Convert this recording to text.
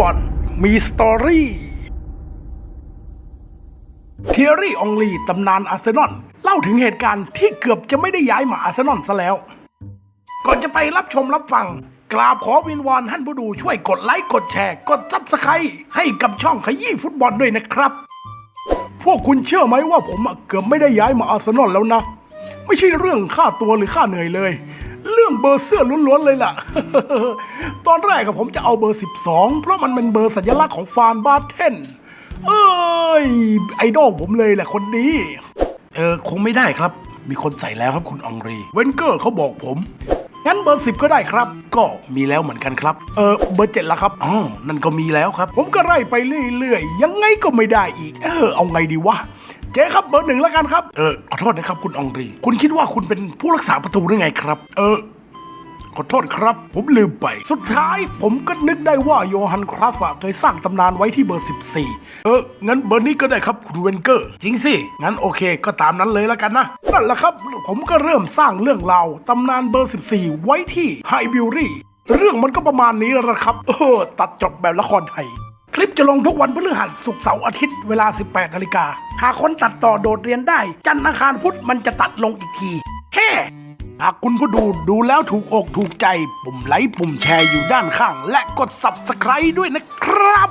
บอลมีสตอรี่เทียรี่องลีตำนานอาร์เซนอลเล่าถึงเหตุการณ์ที่เกือบจะไม่ได้ย้ายมาอาร์เซนอลซะแล้ว ก่อนจะไปรับชมรับฟัง กราบขอวินวอนท่านผู้ดูช่วยกดไลค์กดแชร์ กดซับสไครต์ให้กับช่องขยี้ฟุตบอลด้วยนะครับ พวกคุณเชื่อไหมว่าผมเกือบไม่ได้ย้ายมาอาร์เซนอลแล้วนะ ไม่ใช่เรื่องค่าตัวหรือค่าเหนื่อยเลย เรื่องเบอร์เสื้อล้วนๆเลยล่ะ ตอนแรกกับผมจะเอาเบอร์ 12 เพราะมันเป็นเบอร์สัญลักษณ์ของฟานบาเทนเอ้ย ไอดอลผมเลยแหละคนนี้ เออ คงไม่ได้ครับ มีคนใส่แล้วครับคุณอองรี เวนเกอร์เขาบอกผม งั้นเบอร์สิบก็ได้ครับ ก็มีแล้วเหมือนกันครับ เออเบอร์เจ็ดละครับอ๋อนั่นก็มีแล้วครับ ผมก็ไล่ไปเรื่อยๆ ยังไงก็ไม่ได้อีก เออ เอาไงดีวะ เจ๊ครับเบอร์หนึ่งแล้วกันครับ เออขอโทษนะครับคุณองรี คุณคิดว่าคุณเป็นผู้รักษาประตูหรือไงครับ เออขอโทษครับ ผมลืมไป สุดท้ายผมก็นึกได้ว่าโยฮันคราฟะเคยสร้างตำนานไว้ที่เบอร์ 14 เออ งั้นเบอร์นี้ก็ได้ครับคุณเวนเกอร์ จริงสิ งั้นโอเคก็ตามนั้นเลยแล้วกันนะ นั่นแหละครับ ผมก็เริ่มสร้างเรื่องราวตำนานเบอร์ 14 ไว้ที่ไฮบิวรี่ เรื่องมันก็ประมาณนี้แล้วละครับ เออ ตัดจบแบบละครไทย จะลงทุกวันพฤหัสศุกร์เสาร์อาทิตย์เวลา 18นาฬิกา หากคนตัดต่อโดดเรียนได้ จันทร์อังคารพุธมันจะตัดลงอีกทีแฮ่หากคุณผู้ดูดูแล้วถูกอกถูกใจ ปุ่มไลค์ปุ่มแชร์อยู่ด้านข้าง และกด subscribe ด้วยนะครับ